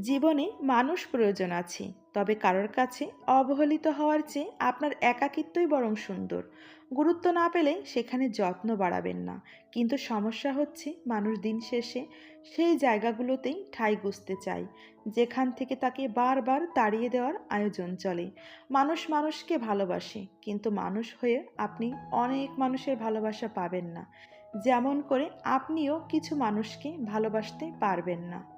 জীবনে মানুষ প্রয়োজন আছে, তবে কারোর কাছে অবহেলিত হওয়ার চেয়ে আপনার একাকিত্বই বরং সুন্দর। গুরুত্ব না পেলে সেখানে যত্ন বাড়াবেন না। কিন্তু সমস্যা হচ্ছে মানুষ দিন শেষে সেই জায়গাগুলোতেই ঠাঁই গুঁজতে চায়, যেখান থেকে তাকে বারবার তাড়িয়ে দেওয়ার আয়োজন চলে। মানুষ মানুষকে ভালোবাসে, কিন্তু মানুষ হয়ে আপনি অনেক মানুষের ভালোবাসা পাবেন না। যেমন করে আপনিও কিছু মানুষকে ভালোবাসতে পারবেন না।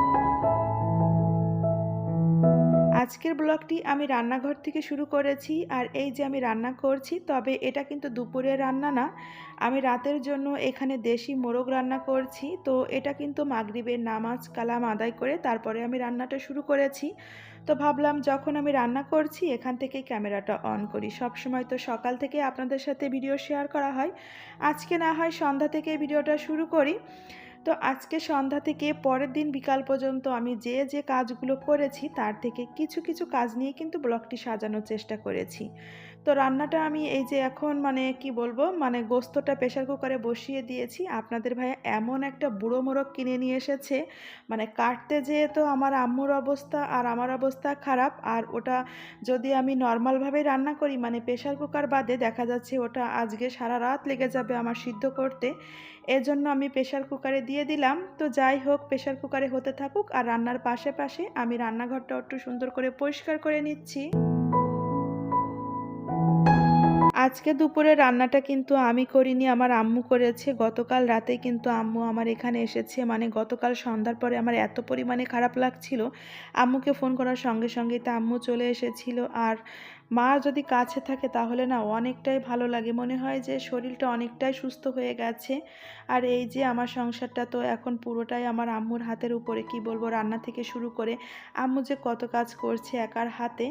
আজকের ব্লগটি আমি রান্নাঘর থেকে শুরু করেছি আর এই যে আমি রান্না করছি, তবে এটা কিন্তু দুপুরের রান্না না। আমি রাতের জন্য এখানে দেশি মোরগ রান্না করছি, তো এটা কিন্তু মাগরিবের নামাজ কালাম আদায় করে তারপরে আমি রান্নাটা শুরু করেছি। তো ভাবলাম যখন আমি রান্না করছি, এখান থেকে ক্যামেরাটা অন করি। সব সময় তো সকাল থেকে আপনাদের সাথে ভিডিও শেয়ার করা হয়। আজকে না হয় সন্ধ্যা থেকে ভিডিওটা শুরু করি। তো আজকে সন্ধ্যা থেকে পরের দিন বিকাল পর্যন্ত আমি যে যে কাজগুলো করেছি, তার থেকে কিছু কিছু কাজ নিয়ে কিন্তু ব্লগটি সাজানোর চেষ্টা করেছি। তো রান্নাটা আমি এই যে এখন মানে কি বলব? মানে গোস্তটা প্রেশার কুকারে বসিয়ে দিয়েছি। আপনাদের ভাইয়া এমন একটা বুড়ো মোরগ কিনে নিয়ে এসেছে। মানে কাটতে যেয়ে তো আমার আম্মুর অবস্থা আর আমার অবস্থা খারাপ, আর ওটা যদি আমি নর্মালভাবে রান্না করি মানে প্রেশার কুকার বাদে দেখা যাচ্ছে ওটা আজকে সারা রাত লেগে যাবে আমার সিদ্ধ করতে। এজন্য আমি প্রেশার কুকারে দিয়ে দিলাম। তো যাই হোক প্রেশার কুকারে হতে থাকুক আর রান্নার পাশে পাশে আমি রান্নাঘরটা একটু সুন্দর করে পরিষ্কার করে নিচ্ছি। আজকে দুপুরে রান্নাটা কিন্তু আমি করিনি, আমার আম্মু করেছে। গতকাল রাতে কিন্তু আম্মু আমার এখানে এসেছে। মানে গতকাল সন্ধ্যার পরে আমার এত পরিমাণে খারাপ লাগছিল, আম্মুকে ফোন করার সঙ্গে সঙ্গে তা আম্মু চলে এসেছিল। আর মা যদি কাছে থাকে তাহলে না অনেকটাই ভালো লাগে। মনে হয় যে শরীরটা অনেকটাই সুস্থ হয়ে গেছে। আর এই যে আমার সংসারটা তো এখন পুরোটাই আমার আম্মুর হাতের উপরে, কি বলব, রান্না থেকে শুরু করে আম্মু যে কত কাজ করছে একার হাতে।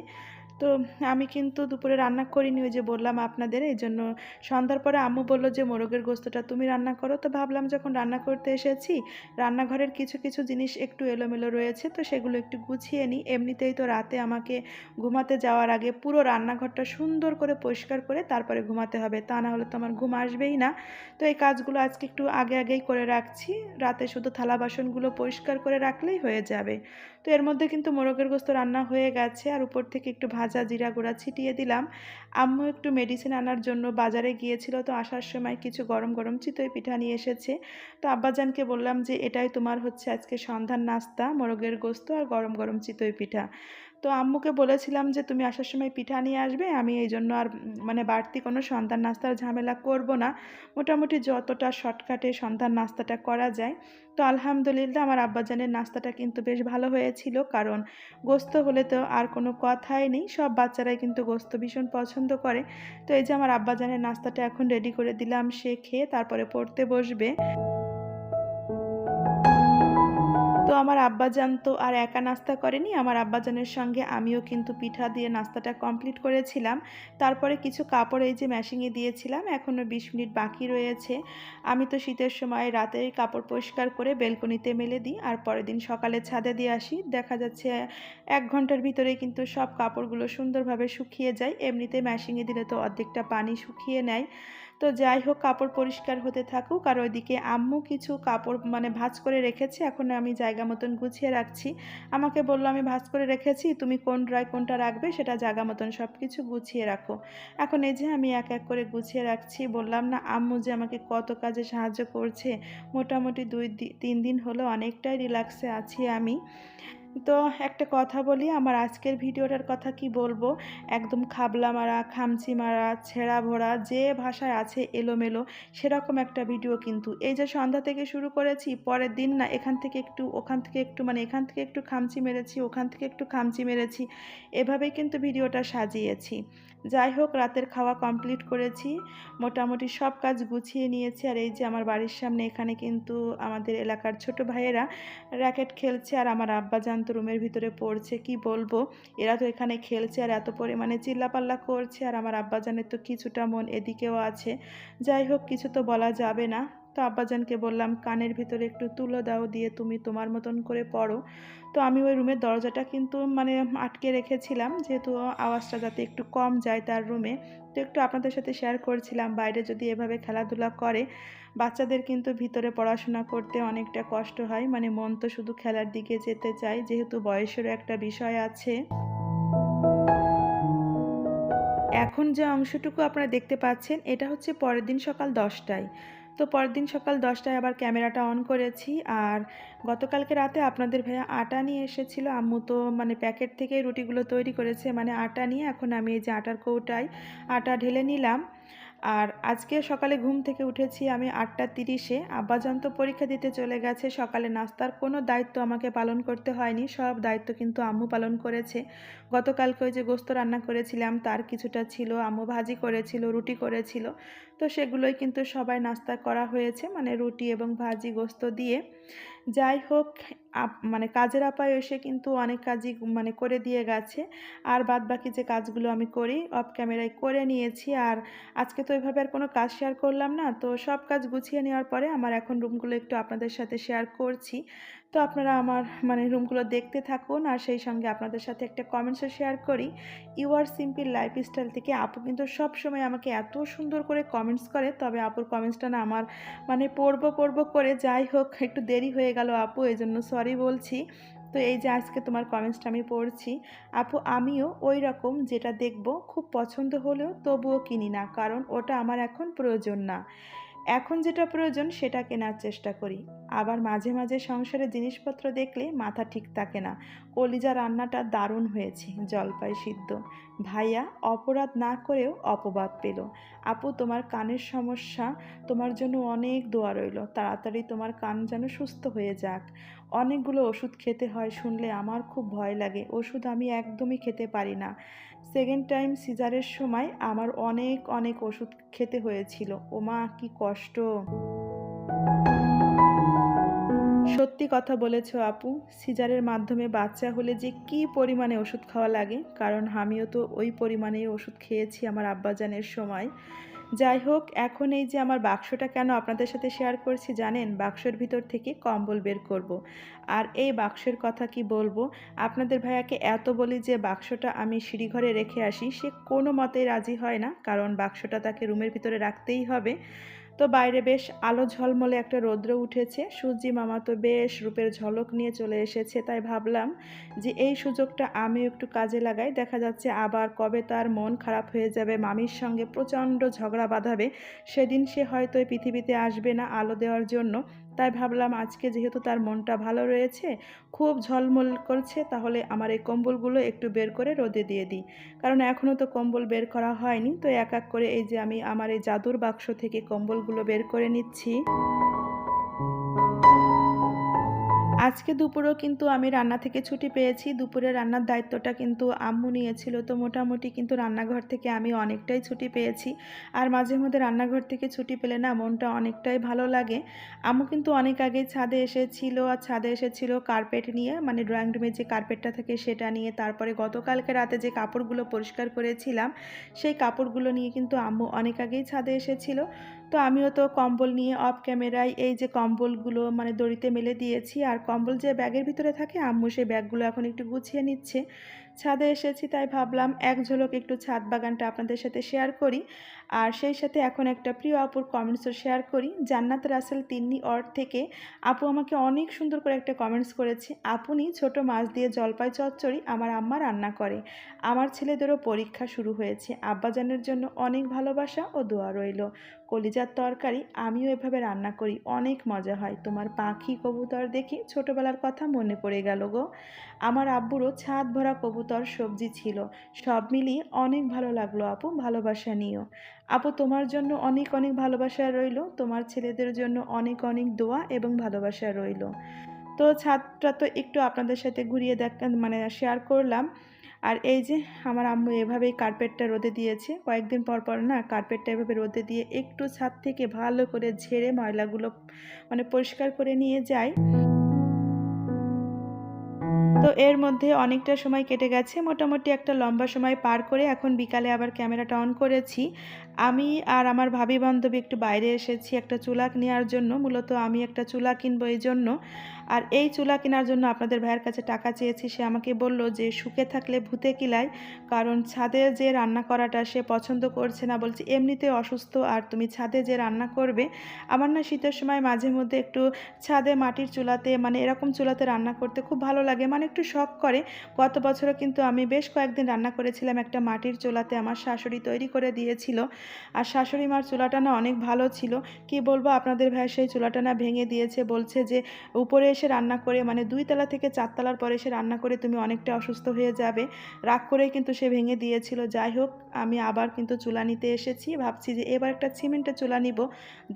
তো আমি কিন্তু দুপুরে রান্না করিনি, ওই যে বললাম আপনাদের, এই জন্য সন্ধ্যার পরে আম্মু বলল যে, মোরগের গোস্তটা তুমি রান্না করো। তো ভাবলাম যখন রান্না করতে এসেছি, রান্নাঘরের কিছু কিছু জিনিস একটু এলোমেলো রয়েছে, তো সেগুলো একটু গুছিয়ে নিই। এমনিতেই তো রাতে আমাকে ঘুমাতে যাওয়ার আগে পুরো রান্নাঘরটা সুন্দর করে পরিষ্কার করে তারপরে ঘুমাতে হবে। তা না হলে তো আমার ঘুম আসবেই না। তো এই কাজগুলো আজকে একটু আগে, আগেই করে রাখছি। রাতে শুধু থালা বাসনগুলো পরিষ্কার করে রাখলেই হয়ে যাবে। তো এর মধ্যে কিন্তু মোরগের গোস্ত রান্না হয়ে গেছে, আর উপর থেকে একটু ভাজা জিরা গুঁড়া ছিটিয়ে দিলাম। আম্মু একটু মেডিসিন আনার জন্য বাজারে গিয়েছিল তো আসার সময় কিছু গরম গরম চিতই পিঠা নিয়ে এসেছে। তো আব্বাজানকে বললাম যে, এটাই তোমার হচ্ছে আজকে সন্ধ্যার নাস্তা, মোরগের গোস্ত আর গরম গরম চিতই পিঠা। তো আম্মুকে বলেছিলাম যে, তুমি আসার সময় পিঠা নিয়ে আসবে, আমি এই জন্য আর মানে বাড়তি কোনো সন্তান নাস্তার ঝামেলা করব না। মোটামুটি যতটা শর্টকাটে সন্তান নাস্তাটা করা যায়। তো আলহামদুলিল্লাহ আমার আব্বাজানের নাস্তাটা কিন্তু বেশ ভালো হয়েছিল, কারণ গোস্ত হলে তো আর কোনো কথাই নেই, সব বাচ্চারাই কিন্তু গোস্ত ভীষণ পছন্দ করে। তো এই যে আমার আব্বাজানের নাস্তাটা এখন রেডি করে দিলাম, সে খেয়ে তারপরে পড়তে বসবে। তো আমার আব্বাজান তো আর একা নাস্তা করেনি। আমার আব্বাজানের সঙ্গে আমিও কিন্তু পিঠা দিয়ে নাস্তাটা কমপ্লিট করেছিলাম। তারপরে কিছু কাপড় এই যে ম্যাশিংয়ে দিয়েছিলাম। এখনও বিশ মিনিট বাকি রয়েছে। আমি তো শীতের সময় রাতের কাপড় পরিষ্কার করে বেলকনিতে মেলে দিই আর পরের দিন সকালে ছাদে দিয়ে আসি। দেখা যাচ্ছে এক ঘণ্টার ভিতরেই কিন্তু সব কাপড়গুলো সুন্দরভাবে শুকিয়ে যায়। এমনিতে ম্যাশিংয়ে দিলে তো অর্ধেকটা পানি শুকিয়ে নেয়। তো যাই হোক, কাপড় পরিষ্কার হতে থাকুক। আর ওইদিকে আম্মু কিছু কাপড় মানে ভাঁজ করে রেখেছে, এখন আমি জায়গা মতন গুছিয়ে রাখছি। আমাকে বলল, আমি ভাঁজ করে রেখেছি, তুমি কোন ড্রয় কোনটা রাখবে সেটা জায়গা মতন সব কিছু গুছিয়ে রাখো। এখন এই যে আমি এক এক করে গুছিয়ে রাখছি, বললাম, না, আম্মু যে আমাকে কত কাজে সাহায্য করছে, মোটামুটি দুই তিন দিন হলো অনেকটাই রিল্যাক্সে আছি আমি। তো একটা কথা বলি, আমার আজকের ভিডিওটার কথা কি বলব? একদম খাবলা মারা, খামচি মারা, ছেঁড়া ভরা, যে ভাষায় আছে এলোমেলো, সেরকম একটা ভিডিও কিন্তু। এই যে সন্ধ্যা থেকে শুরু করেছি, পরের দিন না এখান থেকে একটু, ওখান থেকে একটু মানে এখান থেকে একটু খামচি মেরেছি, ওখান থেকে একটু খামচি মেরেছি, এভাবেই কিন্তু ভিডিওটা সাজিয়েছি। যাই হোক, রাতের খাওয়া কমপ্লিট করেছি, মোটামুটি সব কাজ গুছিয়ে নিয়েছি, আর এই যে আমার বাড়ির সামনে এখানে কিন্তু আমাদের এলাকার ছোট ভাইয়েরা র্যাকেট খেলছে, আর আমার আব্বাজান তো রুমের ভিতরে পড়ছে, কি বলব? এরা তো এখানে খেলছে আর এত পরিমাণে চিল্লাপাল্লা করছে আর আমার আব্বাজানের তো কিছুটা মন এদিকেও আছে। যাই হোক, কিছু তো বলা যাবে না। তো আব্বাজানকে বললাম, কানের ভিতরে একটু তুলো দাও, দিয়ে তুমি তোমার মতন করে পড়ো। তো আমি ওই রুমের দরজাটা কিন্তু মানে আটকে রেখেছিলাম, যেহেতু আওয়াজটা যাতে একটু কম যায় তার রুমে। তো একটু আপনাদের সাথে শেয়ার করছিলাম, বাইরে যদি এভাবে খেলাধুলা করে, বাচ্চাদের কিন্তু ভিতরে পড়াশোনা করতে অনেকটা কষ্ট হয়। মানে মন তো শুধু খেলার দিকে যেতে চায়, যেহেতু বয়সেরও একটা বিষয় আছে। এখন যে অংশটুকু আপনারা দেখতে পাচ্ছেন, এটা হচ্ছে পরের দিন সকাল দশটায়। তো পরের দিন সকাল দশটায় আবার ক্যামেরাটা অন করেছি। আর গতকালকে রাতে আপনাদের ভাইয়া আটা নিয়ে এসেছিল। আম্মু তো মানে প্যাকেট থেকে রুটিগুলো তৈরি করেছে। মানে আটা নিয়ে এখন আমি এই যে আটার কৌটায় আটা ঢেলে নিলাম। আর আজকে সকালে ঘুম থেকে উঠেছি আমি আটটা তিরিশে। আব্বাজান তো পরীক্ষা দিতে চলে গেছে, সকালে নাস্তার কোনো দায়িত্ব আমাকে পালন করতে হয়নি, সব দায়িত্ব কিন্তু আম্মু পালন করেছে। গতকালকে ওই যে গোস্ত রান্না করেছিলাম, তার কিছুটা ছিল, আম্মু ভাজি করেছিল, রুটি করেছিল। তো সেগুলোই কিন্তু সবাই নাস্তা করা হয়েছে মানে রুটি এবং ভাজি, গোস্ত দিয়ে। যাই হোক মানে কাজের আপায় এসে কিন্তু অনেক কাজই মানে করে দিয়ে গেছে। আর বাদ বাকি যে কাজগুলো আমি করি অফ ক্যামেরায় করে নিয়েছি। আর আজকে তো এভাবে আর কোনো কাজ শেয়ার করলাম না। তো সব কাজ গুছিয়ে নেওয়ার পরে আমার এখন রুমগুলো একটু আপনাদের সাথে শেয়ার করছি। তো আপনারা আমার মানে রুমগুলো দেখতে থাকুন। আর সেই সঙ্গে আপনাদের সাথে একটা কমেন্টসও শেয়ার করি। ইউ আর সিম্পল লাইফস্টাইল থেকে আপু কিন্তু সব সময় আমাকে এত সুন্দর করে কমেন্টস করে। তবে আপুর কমেন্টসটা না আমার মানে পড়ব পড়ব করে। যাই হোক, একটু দেরি হয়ে গেল আপু এই জন্য সরি বলছি। তো এই যে আজকে তোমার কমেন্টসটা আমি পড়ছি। আপু, আমিও ওই রকম যেটা দেখব, খুব পছন্দ হলেও তবুও কিনি না। কারণ ওটা আমার এখন প্রয়োজন না। এখন যেটা প্রয়োজন সেটা কেনার চেষ্টা করি। আবার মাঝে মাঝে সংসারে জিনিসপত্র দেখলে মাথা ঠিক থাকে না। কলিজা রান্নাটা দারুণ হয়েছে, জলপাই সিদ্ধ। ভাইয়া অপরাধ না করেও অপবাদ পেল। আপু, তোমার কানের সমস্যা, তোমার জন্য অনেক দোয়া রইল। তাড়াতাড়ি তোমার কান যেন সুস্থ হয়ে যাক। অনেকগুলো ওষুধ খেতে হয় শুনলে আমার খুব ভয় লাগে। ওষুধ আমি একদমই খেতে পারি না। সেকেন্ড টাইম সিজারের সময় আমার অনেক অনেক ওষুধ খেতে হয়েছিল। ওমা, কি কষ্ট। সত্যি কথা বলেছ আপু সিজারের মাধ্যমে বাচ্চা হলে যে কি পরিমাণে ওষুধ খাওয়া লাগে। কারণ আমিও তো ওই পরিমাণে ওষুধ খেয়েছি আমার আব্বাজানের সময়। যাই হোক, এখন এই যে আমার বাক্সটা কেন আপনাদের সাথে শেয়ার করছি জানেন? বাক্সের ভিতর থেকে কম্বল বের করব। আর এই বাক্সের কথা কি বলব? আপনাদের ভাইয়াকে এত বলি যে বাক্সটা আমি সিঁড়িঘরে রেখে আসি, সে কোনো মতেই রাজি হয় না, কারণ বাক্সটা তাকে রুমের ভিতরে রাখতেই হবে। তো বাইরে বেশ আলো ঝলমলে একটা রৌদ্র উঠেছে। সূর্যি মামা তো বেশ রূপের ঝলক নিয়ে চলে এসেছে, তাই ভাবলাম যে এই সুযোগটা আমি একটু কাজে লাগাই। দেখা যাচ্ছে আবার কবে তার মন খারাপ হয়ে যাবে, মামির সঙ্গে প্রচণ্ড ঝগড়া বাঁধাবে, সেদিন সে হয়তো পৃথিবীতে আসবে না আলো দেওয়ার জন্য। তাই ভাবলাম আজকে যেহেতু তার মনটা ভালো রয়েছে, খুব ঝলমল করছে, তাহলে আমার এই কম্বলগুলো একটু বের করে রোদে দিয়ে দিই। কারণ এখনও তো কম্বল বের করা হয়নি, তো এক এক করে এই যে আমি আমার এই জাদুর বাক্স থেকে কম্বলগুলো বের করে নিচ্ছি। আজকে দুপুরেও কিন্তু আমি রান্না থেকে ছুটি পেয়েছি। দুপুরে রান্নার দায়িত্বটা কিন্তু আম্মু নিয়েছিল। তো মোটামুটি কিন্তু রান্নাঘর থেকে আমি অনেকটাই ছুটি পেয়েছি। আর মাঝে মধ্যে রান্নাঘর থেকে ছুটি পেলে না মনটা অনেকটাই ভালো লাগে। আম্মু কিন্তু অনেক আগে ছাদে এসেছিল আর ছাদে এসেছিল কার্পেট নিয়ে মানে ড্রয়িং রুমে যে কার্পেটটা থাকে সেটা নিয়ে। তারপরে গতকালকে রাতে যে কাপড়গুলো পরিষ্কার করেছিলাম, সেই কাপড়গুলো নিয়ে কিন্তু আম্মু অনেক আগেই ছাদে এসেছিল। তো আমিও তো কম্বল নিয়ে অফ ক্যামেরায় এই যে কম্বলগুলো মানে দড়িতে মেলে দিয়েছি। আর কম্বল যে ব্যাগের ভিতরে থাকে, আম্মু সেই ব্যাগগুলো এখন একটু গুছিয়ে নিচ্ছে। ছাদে এসেছি, তাই ভাবলাম এক ঝলক একটু ছাদ বাগানটা আপনাদের সাথে শেয়ার করি। আর সেই সাথে এখন একটা প্রিয় আপুর কমেন্টসও শেয়ার করি। জান্নাত রাসেল তিন্নি অর্ড থেকে আপু আমাকে অনেক সুন্দর করে একটা কমেন্টস করেছে। আপনি ছোট মাছ দিয়ে জলপাই চচ্চড়ি আমার আম্মা রান্না করে। আমার ছেলেদেরও পরীক্ষা শুরু হয়েছে। আব্বাজানের জন্য অনেক ভালোবাসা ও দোয়া রইল। কলিজার তরকারি আমিও এভাবে রান্না করি। অনেক মজা হয়। তোমার পাখি কবুতর দেখে ছোটবেলার কথা মনে পড়ে গেল গো। আমার আব্বুরও ছাদ ভরা কবুতর সবজি ছিল। সব মিলিয়ে অনেক ভালো লাগল আপু, ভালোবাসা নিও আপু, তোমার জন্য অনেক অনেক ভালোবাসা রইল, তোমার ছেলেদের জন্য অনেক অনেক দোয়া এবং ভালোবাসা রইল। তো ছাদটা তো একটু আপনাদের সাথে ঘুরিয়ে দেখ মানে শেয়ার করলাম। আর এই যে আমার আম্মু এভাবেই কার্পেটটা রোদে দিয়েছে। কয়েকদিন পর পর না কার্পেটটা এভাবে রোদে দিয়ে একটু ছাদ থেকে ভালো করে ঝেড়ে ময়লাগুলো মানে পরিষ্কার করে নিয়ে যায়। তো এর মধ্যে অনেকটা সময় কেটে গেছে। মোটামুটি একটা লম্বা সময় পার করে এখন বিকালে আবার ক্যামেরাটা অন করেছি। আমি আর আমার ভাবি বান্ধবী একটু বাইরে এসেছি একটা চুলা নেওয়ার জন্য। মূলত আমি একটা চুলা কিনবো এই জন্য। আর এই চুলা কেনার জন্য আপনাদের ভাইয়ের কাছে টাকা চেয়েছি। সে আমাকে বলল যে শুকে থাকলে ভূতে কিলায়। কারণ ছাদে যে রান্না করাটা সে পছন্দ করছে না। বলছে, এমনিতে অসুস্থ আর তুমি ছাদে যে রান্না করবে? আমার না শীতের সময় মাঝে মধ্যে একটু ছাদে মাটির চুলাতে মানে এরকম চুলাতে রান্না করতে খুব ভালো লাগে। মানে একটু শখ করে। গত বছরও কিন্তু আমি বেশ কয়েকদিন রান্না করেছিলাম একটা মাটির চুলাতে আমার শাশুড়ি তৈরি করে দিয়েছিল। আর শাশুড়ি মার চুলাটা না অনেক ভালো ছিল। কি বলব আপনাদের ভাই সেই চুলাটা না ভেঙে দিয়েছে, বলছে যে উপরে এসে রান্না করে মানে দুই তলা থেকে চারতলার পরে এসে রান্না করে তুমি অনেকটা অসুস্থ হয়ে যাবে। রাগ করে কিন্তু সে ভেঙে দিয়েছিল। যাই হোক, আমি আবার কিন্তু চুলা নিতে এসেছি। ভাবছি যে এবার একটা সিমেন্টের চুলা নিব,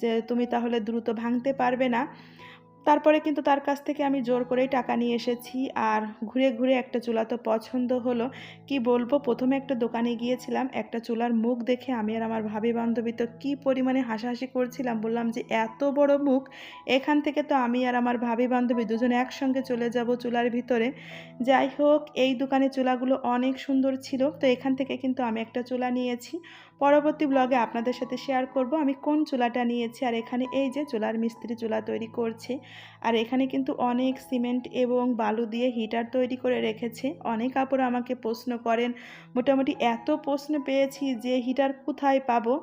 যে তুমি তাহলে দ্রুত ভাঙতে পারবে না। তারপরে কিন্তু তার কাছ থেকে আমি জোর করেই টাকা নিয়ে এসেছি আর ঘুরে ঘুরে একটা চুলা তো পছন্দ হলো। কি বলব? প্রথমে একটা দোকানে গিয়েছিলাম, একটা চুলার মুখ দেখে আমি আর আমার ভাবি বান্ধবী তো কী পরিমাণে হাসাহাসি করছিলাম, বললাম যে এত বড় মুখ, এখান থেকে তো আমি আর আমার ভাবি বান্ধবী দুজনে একসঙ্গে চলে যাব চুলার ভিতরে। যাই হোক, এই দোকানে চুলাগুলো অনেক সুন্দর ছিল, তো এখান থেকে কিন্তু আমি একটা চুলা নিয়েছি। পরবর্তী ব্লগে আপনাদের সাথে শেয়ার করব আমি কোন চুলাটা নিয়েছি আর এখানে এই যে চুলার মিস্ত্রি চুলা তৈরি করছে। আর এখানে কিন্তু অনেক সিমেন্ট এবং বালু দিয়ে হিটার তৈরি করে রেখেছে। অনেক আপুরা আমাকে প্রশ্ন করেন, মোটামুটি এত প্রশ্ন পেয়েছি যে হিটার কোথায় পাবো?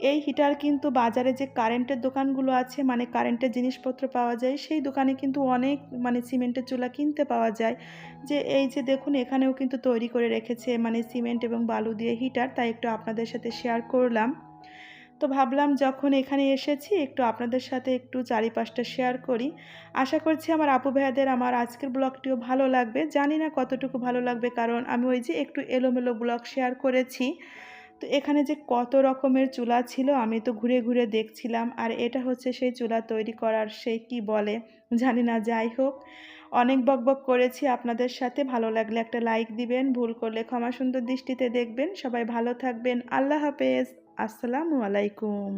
এই হিটার কিন্তু বাজারে যে কারেন্টের দোকানগুলো আছে মানে কারেন্টের জিনিসপত্র পাওয়া যায়, সেই দোকানে কিন্তু অনেক মানে সিমেন্টের চুলা কিনতে পাওয়া যায়। যে এই যে দেখুন, এখানেও কিন্তু তৈরি করে রেখেছে মানে সিমেন্ট এবং বালু দিয়ে হিটার, তাই একটু আপনাদের সাথে শেয়ার করলাম। তো ভাবলাম যখন এখানে এসেছি, একটু আপনাদের সাথে একটু চারিপাশটা শেয়ার করি। আশা করছি আমার আপু ভাইয়াদের আমার আজকের ব্লগটিও ভালো লাগবে। জানি না কতটুকু ভালো লাগবে, কারণ আমি ওই যে একটু এলোমেলো ব্লগ শেয়ার করেছি। তো এখানে যে কত রকমের চুলা ছিল, আমি তো ঘুরে ঘুরে দেখছিলাম। আর এটা হচ্ছে সেই চুলা তৈরি করার সেই কি বলে, জানি না, যাই হোক। অনেক বকবক করেছি আপনাদের সাথে। ভালো লাগলে একটা লাইক দিবেন, ভুল করলে ক্ষমা সুন্দর দৃষ্টিতে দেখবেন। সবাই ভালো থাকবেন। আল্লাহ হাফেজ। আসসালামু আলাইকুম।